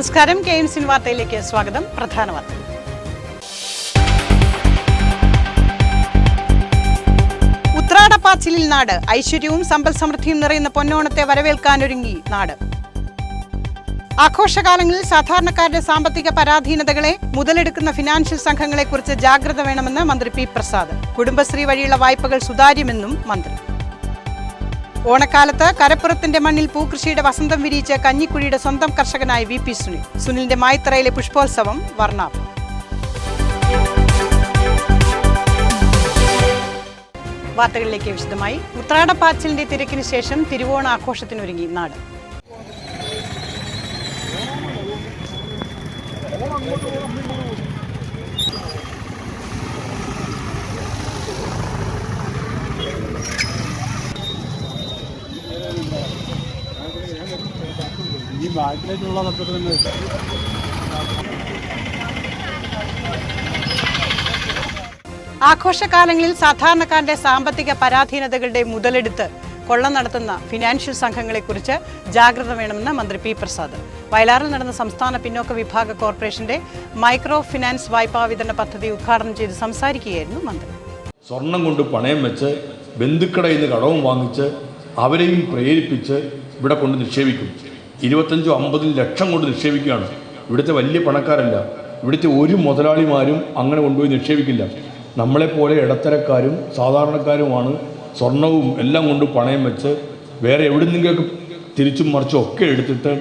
നമസ്കാരം. K M sin വാർത്തയിലേക്ക് സ്വാഗതം. പ്രധാന വാർത്ത. ഉത്രാടപ്പാച്ചിലിൽ നാട്. ഐശ്വര്യവും സമ്പൽ സമൃദ്ധിയും നിറയുന്ന പൊന്നോണത്തെ വരവേൽക്കാനൊരുങ്ങി നാട്. ആഘോഷകാലങ്ങളിൽ സാധാരണക്കാരുടെ സാമ്പത്തിക പരാധീനതകളെ മുതലെടുക്കുന്ന ഫിനാൻഷ്യൽ സംഘങ്ങളെക്കുറിച്ച് ജാഗ്രത വേണമെന്ന് മന്ത്രി പി പ്രസാദ്. കുടുംബശ്രീ വഴിയുള്ള വായ്പകൾ സുതാര്യമെന്നും മന്ത്രി. ഓണക്കാലത്ത് കരപ്പുറത്തിന്റെ മണ്ണിൽ പൂക്കൃഷിയുടെ വസന്തം വിരിയിച്ച കഞ്ഞിക്കുഴിയുടെ സ്വന്തം കർഷകനായ വി പി സുനിൽ. സുനിലിന്റെ മായിത്തറയിലെ പുഷ്പോത്സവം വർണാഭം. വാർത്തകളിലേക്ക് വിശദമായി. ഉത്രാടപ്പാച്ചിലിന്റെ തിരക്കിന് ശേഷം തിരുവോണ ആഘോഷത്തിനൊരുങ്ങി നാട്. ബാക്കിലേക്കുള്ള തത്വത്തിൽ തന്നെ ആഘോഷകാലങ്ങളിൽ സാധാരണക്കാരന്റെ സാമ്പത്തിക പരാധീനതകളുടെ മുതലെടുത്ത് കൊള്ള നടത്തുന്ന ഫിനാൻഷ്യൽ സംഘങ്ങളെക്കുറിച്ച് ജാഗ്രത വേണമെന്ന് മന്ത്രി പി പ്രസാദ്. വയലാറിൽ നടന്ന സംസ്ഥാന പിന്നോക്ക വിഭാഗ കോർപ്പറേഷന്റെ മൈക്രോ ഫിനാൻസ് വായ്പാ വിതരണ പദ്ധതി ഉദ്ഘാടനം ചെയ്ത് സംസാരിക്കുകയായിരുന്നു മന്ത്രി. സ്വർണം കൊണ്ട് പണയം വെച്ച് ബന്ധുക്കടയിൽ നിന്ന് കടവും വാങ്ങിച്ച് അവരെയും പ്രേരിപ്പിച്ച് ഇവിടെ കൊണ്ട് നിക്ഷേപിക്കും. ഇരുപത്തഞ്ചോ അമ്പതും ലക്ഷം കൊണ്ട് നിക്ഷേപിക്കുകയാണ്. ഇവിടുത്തെ വലിയ പണക്കാരല്ല. ഇവിടുത്തെ ഒരു മുതലാളിമാരും അങ്ങനെ കൊണ്ടുപോയി നിക്ഷേപിക്കില്ല. നമ്മളെപ്പോലെ ഇടത്തരക്കാരും സാധാരണക്കാരുമാണ് സ്വർണവും എല്ലാം കൊണ്ട് പണയം വെച്ച് വേറെ എവിടുന്നെങ്കിലൊക്കെ തിരിച്ചും മറിച്ചും ഒക്കെ എടുത്തിട്ട്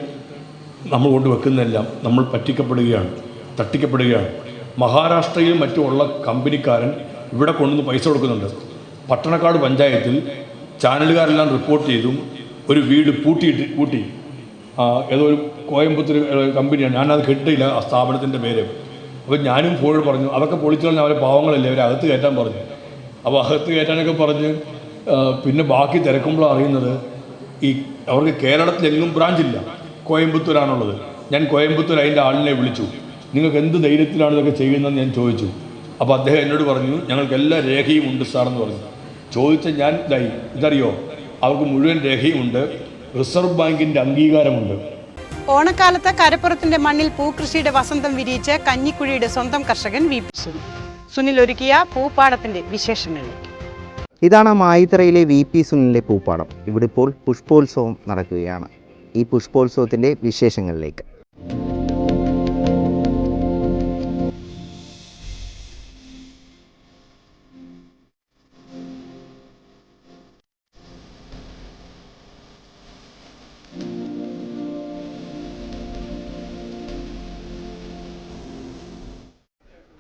നമ്മൾ കൊണ്ട് വെക്കുന്നതെല്ലാം നമ്മൾ പറ്റിക്കപ്പെടുകയാണ് തട്ടിക്കപ്പെടുകയാണ്. മഹാരാഷ്ട്രയിൽ മറ്റുമുള്ള കമ്പനിക്കാരൻ ഇവിടെ കൊണ്ടുവന്ന് പൈസ കൊടുക്കുന്നുണ്ട്. പട്ടണക്കാട് പഞ്ചായത്തിൽ ചാനലുകാരെല്ലാം റിപ്പോർട്ട് ചെയ്തും ഒരു വീട് പൂട്ടിയിട്ട് പൂട്ടി. ഏതോ ഒരു കോയമ്പത്തൂർ കമ്പനിയാണ്. ഞാനത് കിട്ടിയില്ല ആ സ്ഥാപനത്തിന്റെ പേര്. അപ്പോൾ ഞാനും ഫോണിൽ പറഞ്ഞു അതൊക്കെ പൊളിച്ചു കളഞ്ഞ അവരെ പാവങ്ങളല്ലേ അവരെ അകത്ത് കയറ്റാൻ പറഞ്ഞു. അപ്പോൾ അകത്ത് കയറ്റാനൊക്കെ പറഞ്ഞ് പിന്നെ ബാക്കി തിരക്കുമ്പോഴാണ് അറിയുന്നത് ഈ അവർക്ക് കേരളത്തിലെങ്ങും ബ്രാഞ്ചില്ല കോയമ്പത്തൂരാണുള്ളത്. ഞാൻ കോയമ്പത്തൂർ അതിന്റെ ആളിനെ വിളിച്ചു. നിങ്ങൾക്ക് എന്ത് ധൈര്യത്തിലാണ് ഇതൊക്കെ ചെയ്യുന്നതെന്ന് ഞാൻ ചോദിച്ചു. അപ്പോൾ അദ്ദേഹം എന്നോട് പറഞ്ഞു ഞങ്ങൾക്ക് എല്ലാ രേഖയും ഉണ്ട് സാറെന്ന് പറഞ്ഞു. ചോദിച്ച ഞാൻ ഇതായി ഇതറിയോ? അവർക്ക് മുഴുവൻ രേഖയുമുണ്ട് റിസർവ് ബാങ്കിന്റെ അംഗീകാരമുണ്ട്. ഓണക്കാലത്ത് കരപ്പുറത്തിന്റെ മണ്ണിൽ പൂക്കൃഷിയുടെ വസന്തം വിരിയിച്ച് കഞ്ഞിക്കുഴിയുടെ സ്വന്തം കർഷകൻ വി സുനിൽ സുനിൽ ഒരുക്കിയ പൂപ്പാടത്തിന്റെ വിശേഷങ്ങളിലേക്ക് ഇതാണ് മായിത്തറയിലെ വി പി സുനിലിന്റെ പൂപ്പാടം. ഇവിടെ ഇപ്പോൾ പുഷ്പോത്സവം നടക്കുകയാണ്. ഈ പുഷ്പോത്സവത്തിന്റെ വിശേഷങ്ങളിലേക്ക്.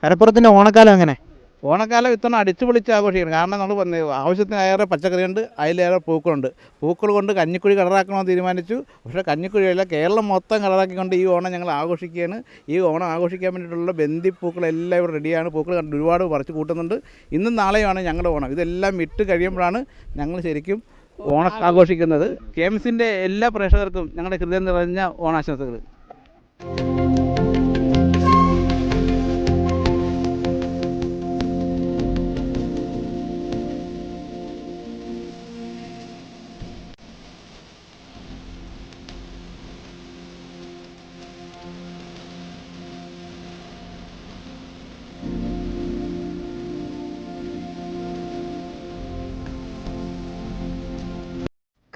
കരപ്പുറത്തിന്റെ ഓണക്കാലം എങ്ങനെ? ഓണക്കാലം ഇത്തവണ അടിച്ചു പൊളിച്ച് ആഘോഷിക്കണം. കാരണം നമ്മൾ ആവശ്യത്തിനേറെ പച്ചക്കറിയുണ്ട് അതിലേറെ പൂക്കളുണ്ട്. പൂക്കൾ കൊണ്ട് കഞ്ഞിക്കുഴി കളറാക്കണമെന്ന് തീരുമാനിച്ചു. പക്ഷേ കഞ്ഞിക്കുഴിയല്ല കേരളം മൊത്തം കളറാക്കിക്കൊണ്ട് ഈ ഓണം ഞങ്ങൾ ആഘോഷിക്കുകയാണ്. ഈ ഓണം ആഘോഷിക്കാൻ വേണ്ടിയിട്ടുള്ള ബന്ദിപ്പൂക്കളെല്ലാം ഇവിടെ റെഡിയാണ് പൂക്കൾ കണ്ട് ഒരുപാട് പറിച്ച് കൂട്ടുന്നുണ്ട്. ഇന്നും നാളെയുമാണ് ഞങ്ങളുടെ ഓണം. ഇതെല്ലാം ഇട്ട് കഴിയുമ്പോഴാണ് ഞങ്ങൾ ശരിക്കും ഓണം ആഘോഷിക്കുന്നത്. കെ എം സിന്റെ എല്ലാ പ്രേക്ഷകർക്കും ഞങ്ങളുടെ ഹൃദയം നിറഞ്ഞ ഓണാശംസകൾ.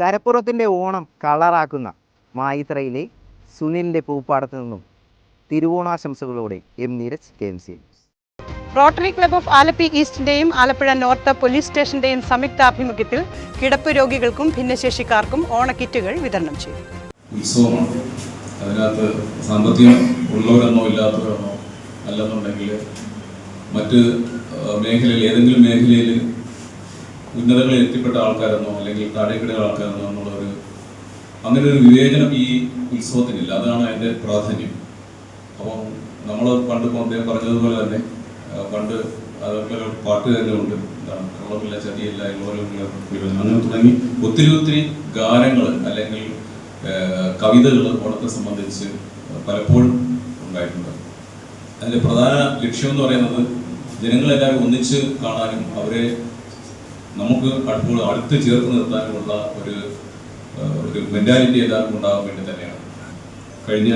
കരപ്പുറത്തിന്റെ ഓണം കളറാക്കുന്ന മായിത്രയിലെ സുനിലിന്റെ പൂപ്പാടത്തു നിന്നും തിരുവോണാശംസകളോടെ M Neeraj K M C rotary club of Alleppey ഈസ്റ്റിന്റെയും Alappuzha north police സ്റ്റേഷന്റെയും സംയുക്താഭിമുഖ്യത്തിൽ കിടപ്പ് രോഗികൾക്കും ഭിന്നശേഷിക്കാർക്കും ഓണക്കിറ്റുകൾ വിതരണം ചെയ്തു. ഉത്സവമാണ്. അതിനകത്ത് സാമ്പത്തികം ഉള്ളവരെന്നോ ഇല്ലാത്തവരെന്നോ അല്ലെന്നുണ്ടെങ്കിൽ മറ്റ് മേഖലയിൽ ഏതെങ്കിലും മേഖലയിൽ ഉന്നതങ്ങളിൽ എത്തിപ്പെട്ട ആൾക്കാരെന്നോ അല്ലെങ്കിൽ താഴേക്കിട ആൾക്കാരെന്നോ എന്നുള്ള ഒരു അങ്ങനെ ഒരു വിവേചനം ഈ ഉത്സവത്തിനില്ല. അതാണ് അതിന്റെ പ്രാധാന്യം. അപ്പം നമ്മൾ പണ്ട് അദ്ദേഹം പറഞ്ഞതുപോലെ തന്നെ പണ്ട് അതൊക്കെ പാട്ട് തന്നെ ഉണ്ട്. എന്താണ് കള്ളമില്ല ചതിയില്ല എല്ലോരമില്ല അങ്ങനെ തുടങ്ങി ഒത്തിരി ഒത്തിരി ഗാനങ്ങൾ അല്ലെങ്കിൽ കവിതകൾ ഓണത്തെ സംബന്ധിച്ച് പലപ്പോഴും ഉണ്ടായിട്ടുണ്ട്. അതിന്റെ പ്രധാന ലക്ഷ്യം എന്ന് പറയുന്നത് ജനങ്ങളെല്ലാവരും ഒന്നിച്ച് കാണാനും അവരെ നമുക്ക് അടുപ്പോൾ അടുത്ത് ചേർത്ത് നിർത്താനുമുള്ള ഒരു ഒരു മെന്റാലിറ്റി എല്ലാവർക്കും ഉണ്ടാകാൻ വേണ്ടി തന്നെയാണ്. കഴിഞ്ഞ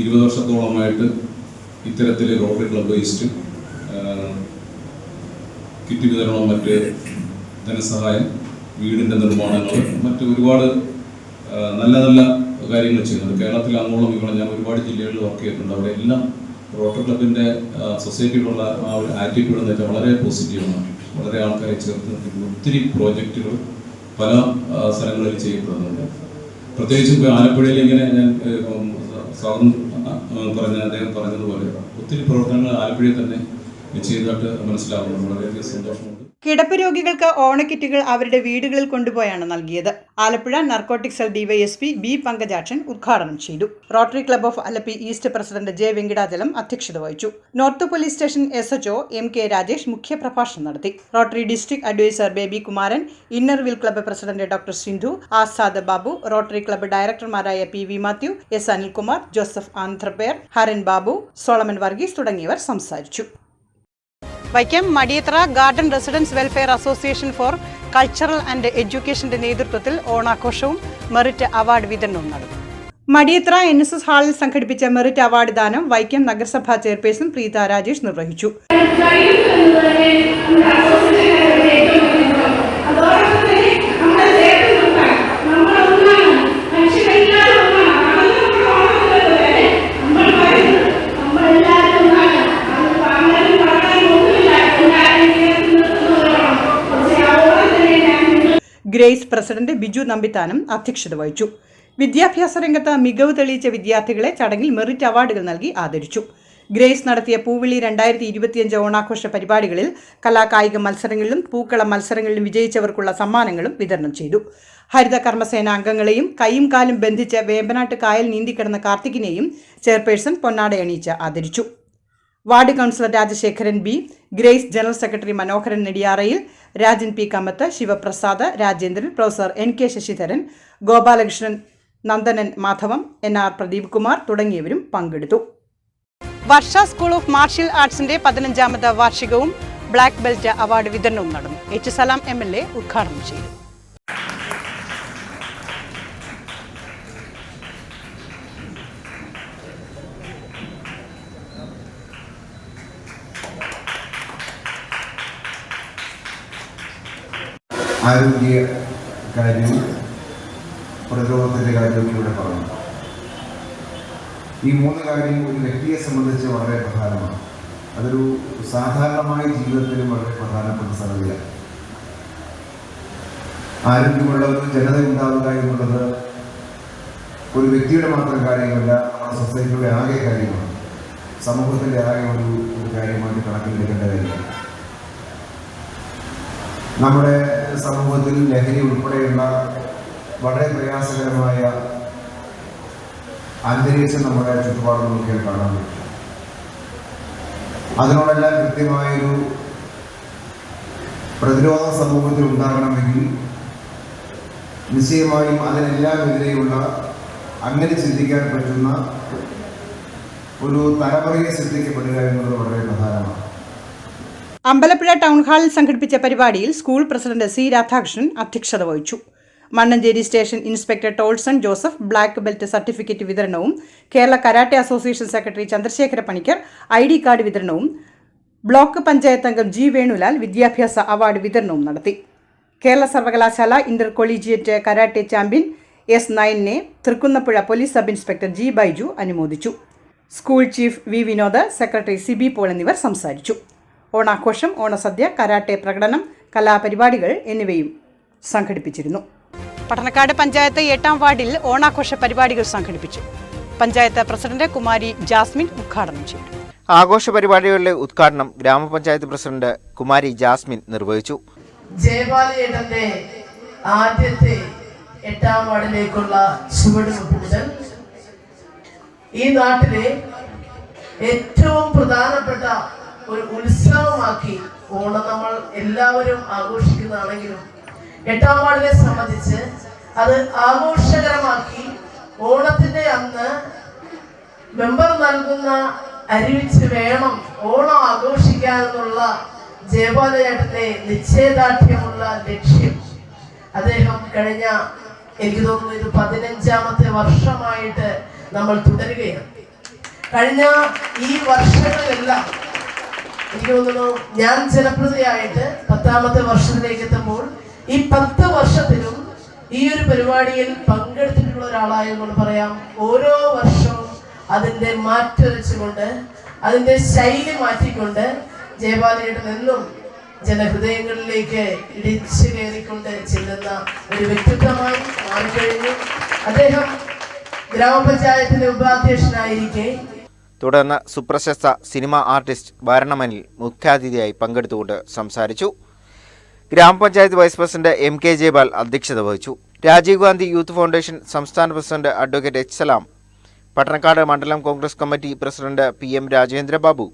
ഇരുപത് വർഷത്തോളമായിട്ട് ഇത്തരത്തിൽ റോട്ടറി ക്ലബ് ഈസ്റ്റ് കിറ്റ് വിതരണം മറ്റ് ധനസഹായം വീടിന്റെ നിർമ്മാണങ്ങൾ മറ്റ് ഒരുപാട് നല്ല നല്ല കാര്യങ്ങൾ ചെയ്യുന്നുണ്ട്. കേരളത്തിൽ അങ്ങോളം ഇങ്ങോളം ഞാൻ ഒരുപാട് ജില്ലകളിൽ വർക്ക് ചെയ്തിട്ടുണ്ട്. അവിടെ എല്ലാം റോട്ടറി ക്ലബിന്റെ സൊസൈറ്റിയിലുള്ള ആ ഒരു ആറ്റിറ്റ്യൂഡ് എന്ന് വെച്ചാൽ വളരെ പോസിറ്റീവാണ് വളരെ ആൾക്കാരെ ചേർത്ത് ഒത്തിരി പ്രോജക്റ്റുകൾ പല സ്ഥലങ്ങളിൽ ചെയ്യപ്പെടുന്നുണ്ട്. പ്രത്യേകിച്ച് ഇപ്പോൾ ആലപ്പുഴയിൽ ഇങ്ങനെ ഞാൻ സാറിന് പറഞ്ഞ അദ്ദേഹം പറഞ്ഞതുപോലെ ഒത്തിരി പ്രവർത്തനങ്ങൾ ആലപ്പുഴയിൽ തന്നെ ചെയ്തതായിട്ട് മനസ്സിലാവുന്നു വളരെയധികം സന്തോഷമുണ്ട് കിടപ്പ് രോഗികൾക്ക് ഓണക്കിറ്റുകൾ അവരുടെ വീടുകളിൽ കൊണ്ടുപോയാണ് നൽകിയത്. Alappuzha narcotic cell DYSP B Pankajakshan ഉദ്ഘാടനം ചെയ്തു. Rotary club of Alleppey east president J Venkitachalam അധ്യക്ഷത വഹിച്ചു. North police station S HO M K Rajesh മുഖ്യപ്രഭാഷണം നടത്തി. Rotary district adviser Baby Kumaran inner wheel club president doctor Sindhu Azad Babu rotary club ഡയറക്ടർമാരായ P V Mathew S Anilkumar Joseph ആന്ധ്രപേർ Haran Babu Solomon Varghese തുടങ്ങിയവർ സംസാരിച്ചു. Vaikom Madiyathra garden residents welfare association for cultural and എഡ്യൂക്കേഷന്റെ നേതൃത്വത്തിൽ ഓണാഘോഷവും merit award വിതരണവും നടന്നു. മടിയത്ര N S S ഹാളിൽ സംഘടിപ്പിച്ച merit award ദാനം വൈക്കം നഗരസഭാ chairperson Preetha Rajesh നിർവഹിച്ചു. ഗ്രേസ് പ്രസിഡന്റ് ബിജു നമ്പിത്താനം അധ്യക്ഷത വഹിച്ചു. വിദ്യാഭ്യാസ രംഗത്ത് മികവ് തെളിയിച്ച വിദ്യാർത്ഥികളെ ചടങ്ങിൽ മെറിറ്റ് അവാർഡുകൾ നൽകി ആദരിച്ചു. ഗ്രേസ് നടത്തിയ പൂവിളി രണ്ടായിരത്തി ഇരുപത്തിയഞ്ച് ഓണാഘോഷ പരിപാടികളിൽ കലാകായിക മത്സരങ്ങളിലും പൂക്കള മത്സരങ്ങളിലും വിജയിച്ചവർക്കുള്ള സമ്മാനങ്ങളും വിതരണം ചെയ്തു. ഹരിത കർമ്മസേന അംഗങ്ങളെയും കൈയും കാലും ബന്ധിച്ച് വേമ്പനാട്ട് കായൽ നീന്തിക്കിടന്ന കാർത്തികിനെയും ചെയർപേഴ്സൺ പൊന്നാടയണിയിച്ച് ആദരിച്ചു. Ward councillor Rajasekharan B Grace general secretary Manoharan Nediyarayil Rajan P Kammath Sivaprasad Rajendran professor N K Sasidharan Gopalakrishnan Nandanan Madhavam N R Pradeep Kumar തുടങ്ങിയവരും പങ്കെടുത്തു. വർഷ സ്കൂൾ ഓഫ് മാർഷ്യൽ ആർട്സിന്റെ പതിനഞ്ചാമത് വാർഷികവും ബ്ലാക്ക് ബെൽറ്റ് അവാർഡ് വിതരണവും നടന്നു. H Salam M L A ഉദ്ഘാടനം ചെയ്തു. ആരോഗ്യ കാര്യവും പ്രതിരോധത്തിന്റെ കാര്യവും ഇവിടെ പറഞ്ഞു ഈ മൂന്ന് കാര്യം ഒരു വ്യക്തിയെ സംബന്ധിച്ച് വളരെ പ്രധാനമാണ്. അതൊരു സാധാരണമായ ജീവിതത്തിലും വളരെ പ്രധാനപ്പെട്ട സംഗതിയാണ്. ആരോഗ്യമുള്ളവർക്ക് ജനത ഉണ്ടാവുക എന്നുള്ളത് ഒരു വ്യക്തിയുടെ മാത്രം കാര്യമല്ല നമ്മുടെ സൊസൈറ്റിയുടെ ആകെ കാര്യമാണ്. സമൂഹത്തിന്റെ ആകെ ഒരു ഒരു കാര്യമായിട്ട് കണക്കിലെടുക്കേണ്ട കാര്യമാണ് നമ്മുടെ സമൂഹത്തിൽ ലഹരി ഉൾപ്പെടെയുള്ള വളരെ പ്രയാസകരമായ അന്തരീക്ഷം നമ്മുടെ ചുറ്റുപാടുകളൊക്കെ കാണാൻ പറ്റും. അതിനോടെല്ലാം കൃത്യമായൊരു പ്രതിരോധ സമൂഹത്തിൽ ഉണ്ടാകണമെങ്കിൽ നിശ്ചയമായും അതിനെല്ലാം എതിരെയുള്ള അങ്ങനെ ചിന്തിക്കാൻ പറ്റുന്ന ഒരു തലമുറയെ ശ്രദ്ധിക്കപ്പെടുക എന്നുള്ളത് വളരെ പ്രധാനമാണ്. അമ്പലപ്പുഴ ടൗൺ ഹാളിൽ സംഘടിപ്പിച്ച പരിപാടിയിൽ സ്കൂൾ പ്രസിഡന്റ് സി രാധാകൃഷ്ണൻ അധ്യക്ഷത വഹിച്ചു. Mannancherry station inspector Tolson Joseph black belt certificate വിതരണവും Kerala karate association secretary Chandrasekhara Panicker I D card വിതരണവും ബ്ലോക്ക് പഞ്ചായത്ത് അംഗം ജി വേണുലാൽ വിദ്യാഭ്യാസ അവാർഡ് വിതരണവും നടത്തി. കേരള സർവകലാശാല inter collegiate karate champion S നയനെ Thrikkunnapuzha police sub inspector G Baiju അനുമോദിച്ചു. School chief V Vinod secretary Sibi Paul എന്നിവർ സംസാരിച്ചു. ഓണാഘോഷം ഓണസദ്യ കരാട്ടെ പ്രകടനം കലാപരിപാടികൾ എന്നിവയും സംഘടിപ്പിച്ചിരുന്നു. പട്ടണക്കാട് പഞ്ചായത്ത് എട്ടാം വാർഡിൽ ഓണാഘോഷ പരിപാടികൾ സംഘടിപ്പിച്ചു. പഞ്ചായത്ത് പ്രസിഡന്റ് കുമാരി ജാസ്മിൻ ഉദ്ഘാടനം ചെയ്തു. ആഘോഷ പരിപാടികളുടെ ഉദ്ഘാടനം ഗ്രാമപഞ്ചായത്ത് പ്രസിഡന്റ് കുമാരി ജാസ്മിൻ നിർവഹിച്ചു. ജയപാലയേട്ടന്റെ ആദ്യത്തെ എട്ടാം വാർഡിലേക്കുള്ള ചുവടുവെപ്പ് മുതൽ ഈ നാട്ടിലെ ഏറ്റവും പ്രധാനപ്പെട്ട ഒരു ഉത്സവമാക്കി ഓണം നമ്മൾ എല്ലാവരും ആഘോഷിക്കുന്നതാണെങ്കിലും എട്ടാം വാർഡിനെ സംബന്ധിച്ച് അത് ആഘോഷകരമാക്കി ഓണത്തിന്റെ അന്ന് മെമ്പർ നൽകുന്ന അരിവിച്ച് വേണം ഓണം ആഘോഷിക്കാനെന്നുള്ള ജയപാലചേട്ടന്റെ നിശ്ചയദാർഢ്യമുള്ള ലക്ഷ്യം. അദ്ദേഹം കഴിഞ്ഞ എനിക്ക് തോന്നുന്നു ഇത് പതിനഞ്ചാമത്തെ വർഷമായിട്ട് നമ്മൾ തുടരുകയാണ്. കഴിഞ്ഞ ഈ വർഷങ്ങളിലെല്ലാം എനിക്ക് തോന്നുന്നു ഞാൻ ജനപ്രതിയായിട്ട് പത്താമത്തെ വർഷത്തിലേക്ക് എത്തുമ്പോൾ ഈ പത്ത് വർഷത്തിലും ഈ ഒരു പരിപാടിയിൽ പങ്കെടുത്തിട്ടുള്ള ഒരാളായതുകൊണ്ട് പറയാം. ഓരോ വർഷവും അതിന്റെ മാറ്റുരച്ചുകൊണ്ട് അതിന്റെ ശൈലി മാറ്റിക്കൊണ്ട് ജയപാലയുടെ നിന്നും ജനഹൃദയങ്ങളിലേക്ക് ഇടിച്ചു കയറിക്കൊണ്ട് ചെല്ലുന്ന ഒരു വ്യക്തിത്വമായി മാറിക്കഴിഞ്ഞു. അദ്ദേഹം ഗ്രാമപഞ്ചായത്തിന്റെ ഉപാധ്യക്ഷനായിരിക്കെ തുടർന്ന് സുപ്രശസ്ത സിനിമാ ആർട്ടിസ്റ്റ് ഭരണമനിൽ മുഖ്യാതിഥിയായി പങ്കെടുത്തുകൊണ്ട് സംസാരിച്ചു. ഗ്രാമപഞ്ചായത്ത് vice president M K Jayapal അധ്യക്ഷത വഹിച്ചു. രാജീവ് ഗാന്ധി യൂത്ത് ഫൗണ്ടേഷൻ സംസ്ഥാന president advocate H Salam Pattanakkad മണ്ഡലം Congress committee president P M Rajendrababu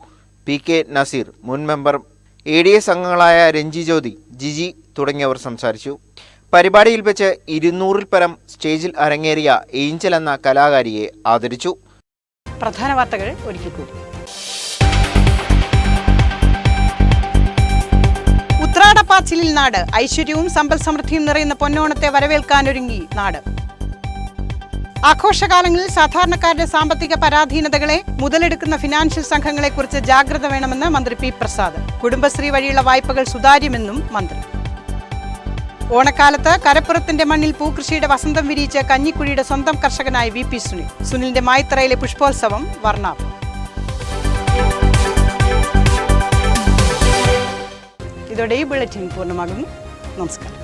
P K Nazeer മുൻ മെമ്പർ എ ഡി എസ് അംഗങ്ങളായ രഞ്ജി ജ്യോതി ജിജി തുടങ്ങിയവർ സംസാരിച്ചു. പരിപാടിയിൽ വെച്ച് ഇരുന്നൂറിൽ പരം സ്റ്റേജിൽ അരങ്ങേറിയ ഏഞ്ചൽ എന്ന കലാകാരിയെ ആദരിച്ചു. പ്രധാന വാർത്തകൾ ഒരിക്കൽ കൂടി ഉത്രാടപ്പാച്ചിലിൽ നാട്. ഐശ്വര്യവും സമ്പൽ സമൃദ്ധിയും നിറയുന്ന പൊന്നോണത്തെ വരവേൽക്കാനൊരുങ്ങി നാട്. ആഘോഷകാലങ്ങളിൽ സാധാരണക്കാരുടെ സാമ്പത്തിക പരാധീനതകളെ മുതലെടുക്കുന്ന ഫിനാൻഷ്യൽ സംഘങ്ങളെക്കുറിച്ച് ജാഗ്രത വേണമെന്ന് മന്ത്രി പി പ്രസാദ്. കുടുംബശ്രീ വഴിയുള്ള വായ്പകൾ സുതാര്യമെന്നും മന്ത്രി. ഓണക്കാലത്ത് കരപ്പുറത്തിന്റെ മണ്ണിൽ പൂക്കൃഷിയുടെ വസന്തം വിരിയിച്ച കഞ്ഞിക്കുഴിയുടെ സ്വന്തം കർഷകനായ വി പി സുനിൽ. സുനിലിന്റെ മായിത്തറയിലെ പുഷ്പോത്സവം വർണാഭം. ഇതോടെ ഈ ബുള്ളറ്റിൻ പൂർണമാകുന്നു. നമസ്കാരം.